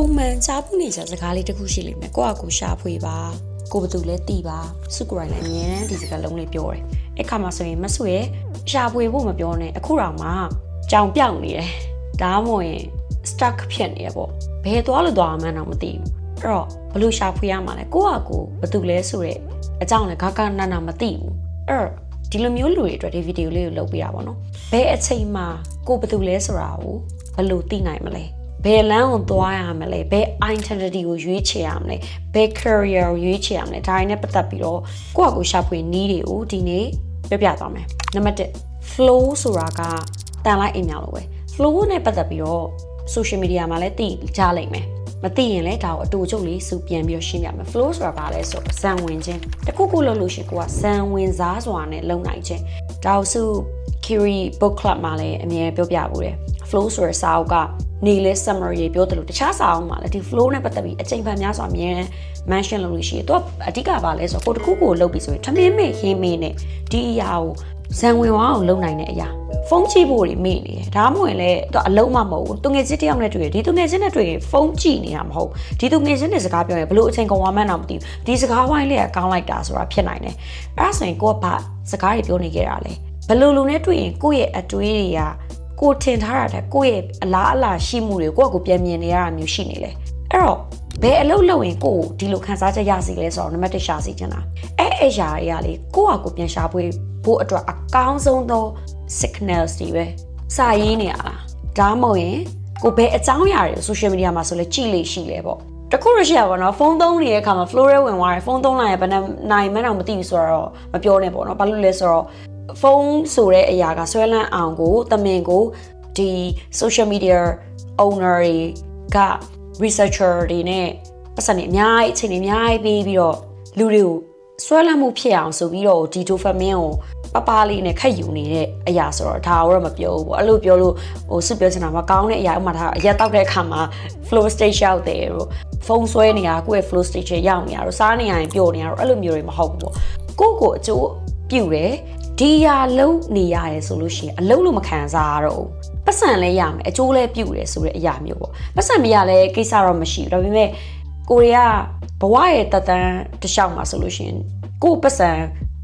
ပုံမှန်ကြားဖို့နေကြစကားလေးတစ်ခုရှိလိမ့်မယ်ကိုကကိုရှာဖွေပါကိုဘသူလဲတီးပါစုကိုရိုင်းလည်းအမြဲတမ်းဒီစကားလုံးလေးပြောတယ်အဲ့ခါမှာဆိုရင်မဆွေရှာဖွေဖို့မပြောနဲ့အခုတော့မှကြောင်ပြောက်နေတယ်ဒါမှမဟုတ်ရင် stuck ဖြစ်နေရပေါ့ဘယ်သွားလို့သွားမှန်းတော့မသိဘူးအဲ့တော့ဘလို့ရှာဖွေရမှာလဲကိုကကိုဘသူလဲဆိုရဲအကြောင်းလည်းဂါဂါနာနာမသိဘူးအဲ့တော့ဒီလိုမျိုးလူတွေအတွက်ဒီဗီဒီယိုလေးကိုလုပ်ပြရပါတော့ဘယ်အချိန်မှာကိုဘသူလဲဆိုတာကိုဘလို့သိနိုင်မလဲ ဘယ်လမ်းကိုသွားရမလဲဘယ် identity ကိုရွေးချယ်ရမလဲဘယ် career ကိုရွေးချယ်ရမလဲဒါတွေနဲ့ပတ်သက်ပြီးတော့ကိုယ့်အကိုရှာဖွေနည်းတွေကိုဒီနေ့ပြောပြသွားမယ်နံပါတ်1 flow ဆိုတာကတန်လိုက်အိမ်များလို့ပဲ flow နဲ့ပတ်သက်ပြီးတော့ social media မှာလည်းသိကြလိမ့်မယ်မသိရင်လည်းဒါကိုအတူချုပ်လေးစုပြန်ပြီးတော့ရှင်းပြမယ် flow ဆိုတာဘာလဲဆိုတော့ဇံဝင်ခြင်းတခုခုလုပ်လို့ရှိရင်ကိုကဇံဝင်စားစွာနဲ့လုံနိုင်ခြင်းဒါကိုစု Kiri book club မှာလည်းအမြဲပြောပြဘူးတယ် flow ဆိုတဲ့စာအုပ်က နေလဲ summary ပြောတယ်လို့တခြားစာအုပ်မှာလည်းဒီ flow နဲ့ပတ်သက်ပြီးအချိန်ဖန်များစွာအမြဲ mention လုပ်လို့ရှိရင်သူကအဓိကဘာလဲဆိုတော့ကိုတခုခုကိုလုပ်ပြီးဆိုရင်ထမင်းမေ့ဟင်းမေ့နဲ့ဒီအရာကိုဇံဝင်အောင်လုပ်နိုင်တဲ့အရာဖုန်းကြည့်ဖို့တွေမေ့နေတယ်ဒါမှမဟုတ်ရင်လည်းသူအလုံးမမဟုတ်ဘူးသူငယ်ချင်းတယောက်နဲ့တွေ့ရဒီသူငယ်ချင်းနဲ့တွေ့ရင်ဖုန်းကြည့်နေတာမဟုတ်ဒီသူငယ်ချင်းနဲ့စကားပြောရင်ဘလို့အချိန်ကုန်သွားမှန်းတော့မသိဘူးဒီစကားဝိုင်းလေးကကောင်းလိုက်တာဆိုတာဖြစ်နိုင်တယ်အဲ့ဒါဆိုရင်ကိုကဘာစကားတွေပြောနေကြတာလဲဘလို့လူနဲ့တွေ့ရင်ကိုယ့်ရဲ့အတွေးတွေက ကိုထင်ထားတာတဲ့ကိုယ့်ရဲ့အလားအလာရှိမှုတွေကိုကိုယ့်ကိုပြန်မြင်နေရတာမျိုးရှိနေလေအဲ့တော့ဘယ်အလုပ်လုပ်ရင်ကိုယ်ဒီလိုခံစားချက်ရစီလဲဆိုတော့နံပါတ်1ရှာစီချင်တာအဲ့အရာတွေကလေကိုယ့်ဟာကိုယ်ပြန်ရှာဖွေဖို့အတွက်အကောင်းဆုံးသော signals တွေပဲစာရေးနေရလားဒါမှမဟုတ်ရင်ကိုဘယ်အကြောင်းအရာတွေ social media မှာဆိုလဲကြည့်လေရှိလဲပေါ့တခုရရှိရပါတော့ဖုန်းသုံးနေတဲ့အခါမှာ floral ဝင်သွားတယ်ဖုန်းသုံးလိုက်ရင်ဘယ်နှနိုင်မှန်းတော့မသိဘူးဆိုတော့မပြောနဲ့ပေါ့နော်ဘာလို့လဲဆိုတော့ ဖုန်းဆိုတဲ့အရာကဆွဲလန်းအောင်ကိုတမင်ကိုဒီ social media owner တွေက researcher တွေနဲ့ပတ်စံနေအများကြီးအချိန်တွေအများကြီးပေးပြီးတော့လူတွေကိုဆွဲလန်းမှုဖြစ်အောင်ဆိုပြီးတော့ဒီ dopamine ကိုပပလေးနဲ့ခက်ယူနေတဲ့အရာဆိုတော့ဒါတော့မပြောဘူးပေါ့အဲ့လိုပြောလို့ဟိုစုပြောချင်တာမကောင်းတဲ့အရာဥမာဒါအရက်တောက်တဲ့အခါမှာ flow stage ရောက်တယ်လို့ဖုန်းဆွဲနေတာကိုယ့်ရဲ့ flow stage ရောက်နေတာတော့စားနေရရင်ပျော်နေတာတော့အဲ့လိုမျိုးတွေမဟုတ်ဘူးပေါ့ကိုယ့်ကိုအကျိုးပြုတယ် ဒီအရာလုံးနေရတယ်ဆိုလို့ရှိရင်အလုံးလို့မခံစားရတော့ဘူးပတ်စံလဲရမယ်အကျိုးလဲပြုတယ်ဆိုတဲ့အရာမျိုးပေါ့ပတ်စံမရလဲကိစ္စတော့မရှိဘူးဒါပေမဲ့ကိုရီးယားဘဝရဲ့တသန်းတစ်လျှောက်မှာဆိုလို့ရှိရင်ကိုယ့်ပတ်စံ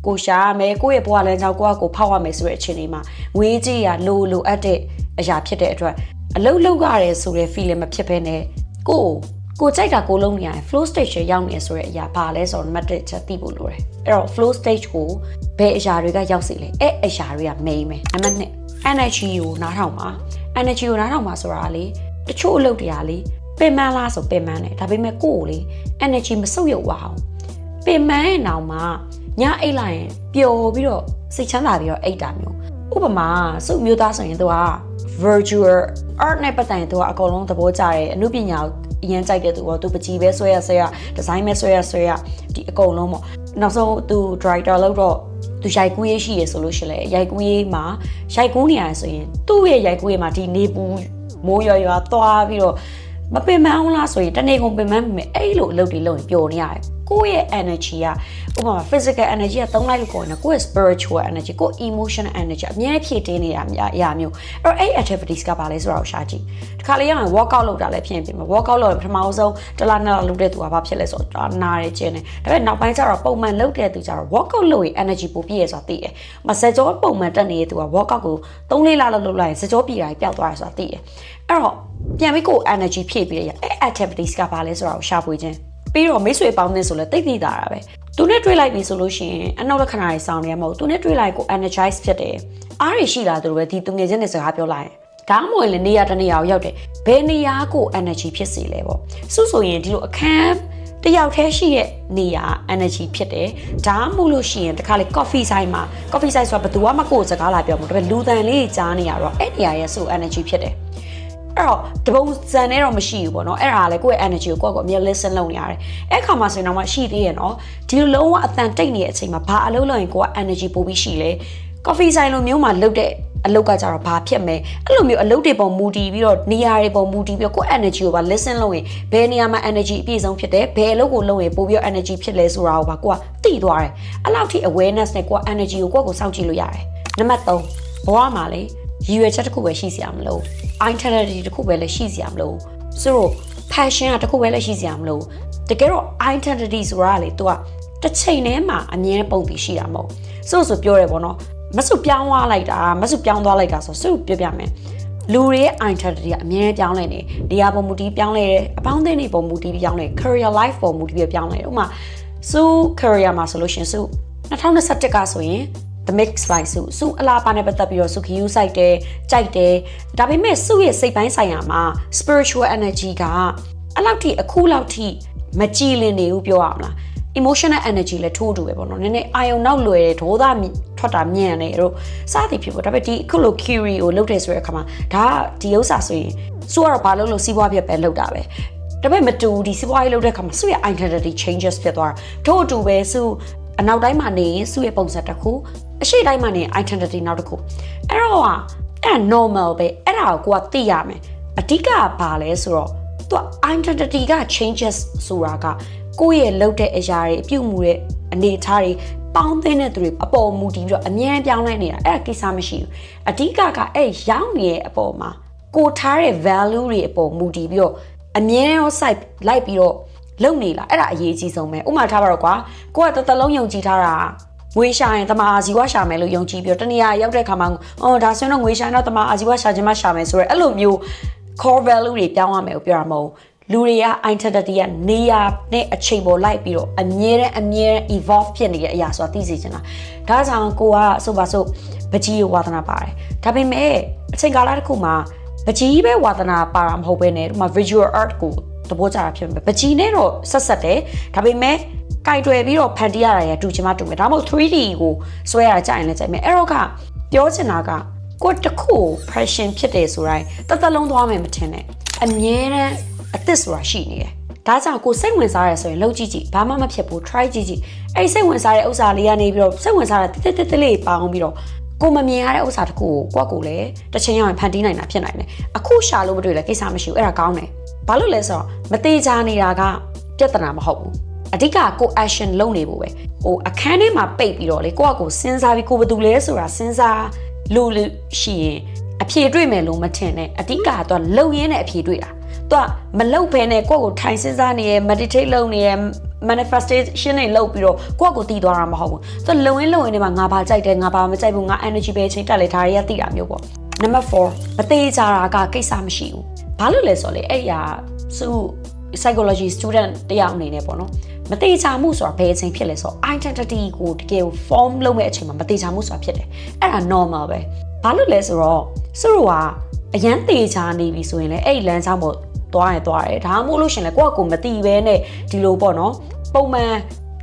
ကိုရှာရမယ်ကိုယ့်ရဲ့ဘဝလမ်းကြောင်းကိုယ့်အကိုဖောက်ရမယ်ဆိုတဲ့အချိန်လေးမှာငွေကြေးရလိုလိုအပ်တဲ့အရာဖြစ်တဲ့အတွက်အလုံးလုံးရတယ်ဆိုတဲ့ feeling မဖြစ်ဘဲနဲ့ကိုယ့် ကိုကြိုက်တာကိုလုံးနေရတယ် flow stage ရရောက်နေဆိုတဲ့အရာဘာလဲဆိုတော့ number 1ချက်သိဖို့လိုတယ်အဲ့တော့ flow stage ကိုဘယ်အရာတွေကရောက်စေလဲအဲ့အရာတွေက main ပဲ number 2 energy ကိုနားထောင်ပါ energy ကိုနားထောင်ပါဆိုတာလေတချို့အလုပ်တွေကလေပင်မလားဆိုပင်မတယ်ဒါပေမဲ့ကိုယ်ကိုလေ energy မဆုပ်ယုပ်ပါအောင်ပင်မရဲ့နောက်မှာညအိတ်လိုက်ရင်ပျော်ပြီးတော့စိတ်ချမ်းသာပြီးတော့အိတ်တာမျိုးဥပမာစုမျိုးသားဆိုရင်သူက virtual art နဲ့ပတ်သက်ရင်သူကအကုန်လုံးသဘောကျတယ်အမှုပညာကို အရင်ကြိုက်တဲ့သူပေါ့သူပကြီးပဲဆွဲရဆွဲရဒီဇိုင်းပဲဆွဲရဆွဲရဒီအကုန်လုံးပေါ့နောက်ဆုံးသူ director လောက်တော့သူရိုက်ကူးရေးရှိရဆိုလို့ရှိလေရိုက်ကူးရေးမှာရိုက်ကူးနေရဆိုရင်သူ့ရဲ့ရိုက်ကူးရေးမှာဒီနေပူမိုးရွာရွာသွားပြီးတော့ မပင်မအောင်လားဆိုရင်တနေ့ကုန်ပင်မမိမယ်အဲ့လိုအလုပ်တွေလုပ်ရင်ပျော်နေရတယ်ကိုယ့်ရဲ့ energy ကဥပမာ physical energy ကသုံးလိုက်လို့ကိုယ်ကကိုယ့်ရဲ့ spiritual energy ကိုယ့် emotional energy အများကြီးဖြည့်တင်းနေတာအရာမျိုးအဲ့တော့အဲ့ activities ကပါလဲဆိုတော့ရှာကြည့်ဒီခါလေးရရင် workout လုပ်တာလည်းဖြစ်ရင်ပြင်မှာ workout လုပ်ရင်ပထမဆုံးတစ်လနှစ်လလုပ်တဲ့သူကဘာဖြစ်လဲဆိုတော့နားရကျင်းတယ်ဒါပေမဲ့နောက်ပိုင်းကျတော့ပုံမှန်လုပ်တဲ့သူကျတော့ workout လုပ်ရင် energy ပိုပြည့်ရဆိုတာသိတယ်မစကြောပုံမှန်တက်နေတဲ့သူက workout ကို3လေးလလောက်လုပ်လိုက်ရင်စကြောပြည့်တာပျောက်သွားရဆိုတာသိတယ်အဲ့တော့ ပြန်ပြီးကို energy ဖြည့်ပြီးရအဲ့ activities ကဘာလဲဆိုတော့ရှာဖွေခြင်းပြီးတော့မိတ်ဆွေပေါင်းနေဆိုလဲတိတ်တိတာတာပဲသူနဲ့တွေ့လိုက်ပြီဆိုလို့ရှိရင်အနောက်လက္ခဏာတွေစောင်းနေရမဟုတ်သူနဲ့တွေ့လိုက်ကို energize ဖြစ်တယ်အားရရှိလာသူတို့ပဲဒီသူငယ်ချင်းတွေစကားပြောလိုက်ရင်ဒါမှမဟုတ်လေနေရာတနေရာကိုရောက်တယ်ဘယ်နေရာကို energy ဖြစ်စေလဲပေါ့စုဆိုရင်ဒီလိုအခန်းတယောက်တည်းရှိရဲ့နေရာ energy ဖြစ်တယ်ဒါမှမဟုတ်လို့ရှိရင်တခါလေ coffee site မှာ coffee site ဆိုတာဘယ်သူမှကိုယ်စကားလာပြောမှာဒါပေမဲ့လူတန်လေးကြားနေရတော့အဲ့နေရာရဲ့ဆို energy ဖြစ်တယ် အဲ့တော့တပုံစံနဲ့တော့မရှိဘူးပေါ့နော်အဲ့ဒါလည်းကိုယ့်ရဲ့ energy ကိုကိုယ့်ကိုအမြဲ listen လုပ်နေရတယ်အဲ့ခါမှာဆိုရင်တော့မှရှိသေးရဲ့နော်ဒီလိုလုံးဝအတန်တိတ်နေတဲ့အချိန်မှာဘာအလုပ်လုပ်ရင်ကိုက energy ပိုပြီးရှိလဲ coffee ဆိုင်လိုမျိုးမှာလုပ်တဲ့အလုပ်ကကြတော့ဘာဖြစ်မဲအဲ့လိုမျိုးအလုပ်တွေပုံမူတည်ပြီးတော့နေရာတွေပုံမူတည်ပြီးတော့ကိုယ့် energy ကိုပါ listen လုပ်ရင်ဘယ်နေရာမှာ energy အပြည့်ဆုံးဖြစ်တယ်ဘယ်အလုပ်ကိုလုပ်ရင်ပိုပြီးတော့ energy ဖြစ်လဲဆိုတာကိုပါကိုကသိသွားတယ်အဲ့လောက်ထိ awareness နဲ့ကိုက energy ကိုကိုယ့်ကိုစောင့်ကြည့်လို့ရတယ်နံပါတ်3ဘဝမှာလေ ရည်ရွယ်ချက်တစ်ခုပဲရှိစရာမလို identity တစ်ခုပဲလည်းရှိစရာမလိုဆိုတော့ passion ကတစ်ခုပဲလက်ရှိစရာမလိုတကယ်တော့ identity ဆိုတာလေ तू ကတစ်ချိန်တည်းမှာအမြဲပုံပြီးရှိတာမဟုတ်ဆိုဆိုပြောရဲပေါ့နော်မဆုပြောင်းသွားလိုက်တာမဆုပြောင်းသွားလိုက်တာဆိုဆုပြောပြမယ်လူတွေရဲ့ identity ကအမြဲပြောင်းလဲနေနေရာပုံမူတီးပြောင်းလဲတယ်အပေါင်းအသင်းတွေပုံမူတီးပြောင်းလဲ career life ပုံမူတီးပြောင်းလဲတယ်ဥပမာစု career မှာဆိုလို့ရှင်စု2021ကဆိုရင် the mix by စုစုအလားပါနဲ့ပတ်သက်ပြီးတော့စုခီယူဆိုင်တယ်ကြိုက်တယ်ဒါပေမဲ့စုရဲ့စိတ်ပိုင်းဆိုင်ရာမှာ spiritual energy ကအလောက်ထိအခုလောက်ထိမကြည်လင်နေဘူးပြောရမလား emotional energy လည်းထိုးတူပဲပေါ့နော်နည်းနည်းအာယုံနောက်လွယ်တယ်ဒေါသထွက်တာမြင်တယ်တို့စသည်ဖြစ်ပေါ့ဒါပေမဲ့ဒီအခုလို query ကိုလုပ်တယ်ဆိုတဲ့အခါမှာဒါကဒီဥစ္စာဆိုရင်စုကတော့ဘာလို့လို့စီးပွားပြက်ပဲလုပ်တာပဲဒါပေမဲ့မတူဒီစီးပွားရေးလုပ်တဲ့အခါမှာစုရဲ့ identity changes ဖြစ်သွားတာတို့အတူပဲစု အနောက်တိုင်းမှာနေရင်စုရဲ့ပုံစံတစ်ခုအရှိတိုင်းမှာနေရင် identity နောက်တစ်ခုအဲ့တော့ကအဲ့ normal ပဲအဲ့ဒါကိုကိုကသိရမယ်အဓိကကဘာလဲဆိုတော့သူ identity က changes ဆိုတာကကိုယ့်ရဲ့လုပ်တဲ့အရာတွေအပြုတ်မှုတဲ့အနေအထားတွေပေါင်းသင်းတဲ့သူတွေအပေါ်မူတည်ပြီးတော့အမြဲပြောင်းလဲနေတာအဲ့ဒါကိစ္စမရှိဘူးအဓိကကအဲ့ရောက်နေတဲ့အပေါ်မှာကိုထားတဲ့ value တွေအပေါ်မူတည်ပြီးတော့အမြဲရော site လိုက်ပြီးတော့ လုံနေလားအဲ့ဒါအရေးကြီးဆုံးပဲဥပမာထားပါတော့ကွာကိုကတသက်လုံးယုံကြည်ထားတာငွေရှာရင်တမအာဇီဝရှာမယ်လို့ယုံကြည်ပြီးတော့တနေရာရောက်တဲ့ခါမှာအော်ဒါဆိုရင်တော့ငွေရှာရင်တော့တမအာဇီဝရှာခြင်းမရှာမယ်ဆိုရဲအဲ့လိုမျိုး core value တွေပြောင်းရမယ်ကိုပြောတာမဟုတ်လူတွေက identity ကနေရာနဲ့အချိန်ပေါ်လိုက်ပြီးတော့အမြဲတမ်းအမြဲတမ်း evolve ဖြစ်နေတဲ့အရာဆိုတာသိစေချင်တာဒါကြောင့်ကိုကဆိုပါစို့ပကြီးဝါသနာပါတယ်ဒါပေမဲ့အချိန်ကာလတစ်ခုမှာပကြီးပဲဝါသနာပါတာမဟုတ်ဘဲနဲ့ဒီမှာ visual art ကို သဘောကျတာဖြစ်မယ်ပကြီးနဲ့တော့ဆက်ဆက်တယ်ဒါပေမဲ့ကြိုက်တွယ်ပြီးတော့ဖန်တီးရတာရတူချင်မှတူမယ်ဒါမှမဟုတ် 3D ကိုဆွဲရတာကြိုက်ရင်လည်းကြိုက်မယ်အဲ့တော့ကပြောချင်တာကကိုတခု passion ဖြစ်တယ်ဆိုတိုင်းတသက်လုံးသွားမယ်မထင်နဲ့အမြဲတမ်းအသစ်ဆိုတာရှိနေတယ်ဒါကြောင့်ကိုစိတ်ဝင်စားရဆိုရင်လှုပ်ကြည့်ကြည့်ဘာမှမဖြစ်ဘူး try ကြည့်ကြည့်အဲ့စိတ်ဝင်စားတဲ့ဥစ္စာလေးကနေပြီးတော့စိတ်ဝင်စားတဲ့တစ်တစ်တစ်လေးပေါင်းပြီးတော့ကိုမမြင်ရတဲ့ဥစ္စာတခုကိုကိုယ့်ကိုလည်းတစ်ချိန်ရောက်ရင်ဖန်တီးနိုင်တာဖြစ်နိုင်တယ်အခုရှာလို့မတွေ့လဲကိစ္စမရှိဘူးအဲ့ဒါကောင်းတယ်ဘာလို့လဲဆိုတော့ မသေးချာနေတာကပြဿနာမဟုတ်ဘူးအဓိကကို action လုပ်နေဖို့ပဲဟိုအခန်းထဲမှာပိတ်ပြီးတော့လေကိုယ့်အကိုစဉ်းစားပြီးကိုဘယ်သူလဲဆိုတာစဉ်းစားလို့လို့ရှိရင်အဖြေတွေ့မယ်လို့မထင်နဲ့အဓိကတော့လုံရင်းနဲ့အဖြေတွေ့တာသူကမလုံဖဲနဲ့ကိုယ့်ကိုထိုင်စဉ်းစားနေရ meditate လုပ်နေရ manifestation တွေလုပ်ပြီးတော့ကိုယ့်ကိုတည်သွားတာမဟုတ်ဘူးသူလုံရင်းလုံရင်းတွေမှာငါဘာကြိုက်တယ်ငါဘာမကြိုက်ဘူးငါ energy ပဲချိန်တက်လေဒါတွေကသိတာမျိုးပေါ့ number 4မသေးကြတာကကိစ္စမရှိဘူးဘာလို့လဲဆိုတော့လေအဲ့ရ စု psychology student တယောက်အနေနဲ့ပေါ့နော်မတိချာမှုဆိုတာဘယ်အချိန်ဖြစ်လဲဆိုတော့ identity ကိုတကယ်ကို form လုပ်မဲ့အချိန်မှာမတိချာမှုဆိုတာဖြစ်တယ်အဲ့ဒါ normal ပဲဘာလို့လဲဆိုတော့စုတို့ကအရန်တေချာနေပြီဆိုရင်လည်းအဲ့လမ်းကြောင်းပေါ်သွားရင်သွားတယ်ဒါမှမဟုတ်လို့ရှင်လေကိုယ့်အကိုမတိပဲနဲ့ဒီလိုပေါ့နော်ပုံမှန်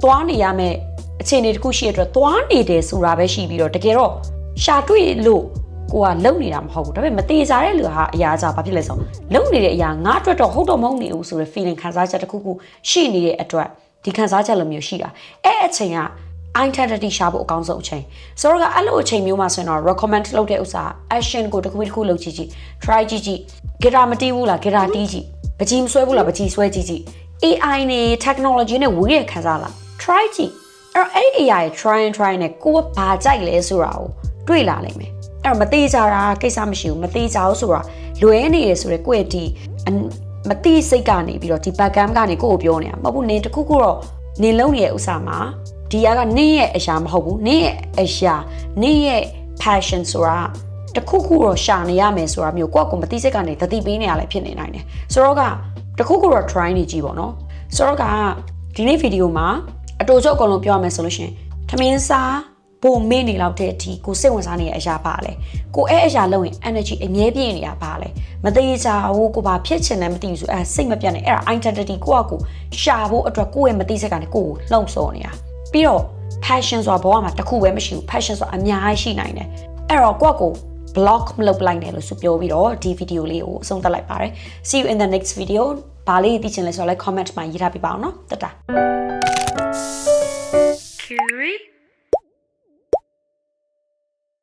သွားနေရမယ့်အခြေအနေတစ်ခုရှိရတဲ့အတွက်သွားနေတယ်ဆိုတာပဲရှိပြီးတော့တကယ်တော့ရှာတွေ့လို့ ကိုကလုံနေတာမဟုတ်ဘူးဒါပေမဲ့မသေးစားတဲ့လူဟာအရာကြဘာဖြစ်လဲဆိုလုံနေတဲ့အရာငါအတွက်တော့ဟုတ်တော့မဟုတ်နေဘူးဆိုတဲ့ feeling ခံစားချက်တစ်ခုခုရှိနေတဲ့အတွက်ဒီခံစားချက်လိုမျိုးရှိတာအဲ့အချိန်က identity ရှာဖို့အကောင်းဆုံးအချိန်ဆိုတော့ကအဲ့လိုအချိန်မျိုးမှာဆိုရင်တော့ recommend လုပ်တဲ့ဥစ္စာ action ကိုတစ်ခုတစ်ခုလုပ်ကြည့်ကြည့် try ကြည့်ကြည့် guitar မတီးဘူးလား guitar တီးကြည့်ပကြီးမဆွဲဘူးလားပကြီးဆွဲကြည့်ကြည့် AI နဲ့ technology နဲ့ဝေးရခံစားလား try ကြည့်အဲ့တော့အဲ့ဒီ AI try and try နဲ့ကိုကဘာကြိုက်လဲဆိုတာကိုတွေ့လာနိုင်မယ် အဲ့တော့မသေးကြတာကိစ္စမရှိဘူးမသေးကြဘူးဆိုတာလွဲနေရဆိုတော့ကိုယ့်ရဲ့ဒီမတိစိတ်ကနေပြီးတော့ဒီ background ကနေကိုယ့်ကိုပြောနေတာမဟုတ်ဘူးနင်တခုခုတော့နင်လုံးနေတဲ့ဥစ္စာမှာဒီကကနင့်ရဲ့အရာမဟုတ်ဘူးနင့်ရဲ့အရာနင့်ရဲ့ passion ဆိုတာတခုခုတော့ရှာနေရမယ်ဆိုတာမျိုးကိုယ့်ကိုမတိစိတ်ကနေတတိပေးနေရလဲဖြစ်နေနိုင်တယ်ဆိုတော့ကတခုခုတော့ try နေကြည့်ပေါ့နော်ဆိုတော့ကဒီနေ့ဗီဒီယိုမှာအတူချုပ်အကုန်လုံးပြောရမယ်ဆိုလို့ရှင်ထမင်းစား ပုံမေ့နေလောက်တဲ့အထိကိုစိတ်ဝင်စားနေတဲ့အရာပါလဲကိုအဲ့အရာလုံးရင် energy အမြဲပြည့်နေတာပါလဲမသေးချာဘူးကိုဘာဖြစ်ချင်လဲမသိဘူးဆိုအဲစိတ်မပြတ်နေအဲ့ဒါ identity ကိုယ့်အကူရှာဖို့အတွက်ကိုယ့်ရဲ့မသိစိတ်ကနေကိုယ့်ကိုလှုံ့ဆော်နေတာပြီးတော့ passion ဆိုတာဘဝမှာတစ်ခုပဲမရှိဘူး passion ဆိုတာအများကြီးရှိနိုင်တယ်အဲ့တော့ကိုယ့်ကို block မလုပ်ပလိုက်နဲ့လို့ဆိုပြောပြီးတော့ဒီဗီဒီယိုလေးကိုအဆုံးသတ်လိုက်ပါတယ် see you in the next video ဘာလေးသိချင်လဲဆိုတော့လည်း comment မှာရေးထားပြပါအောင်နော်တတာ Curie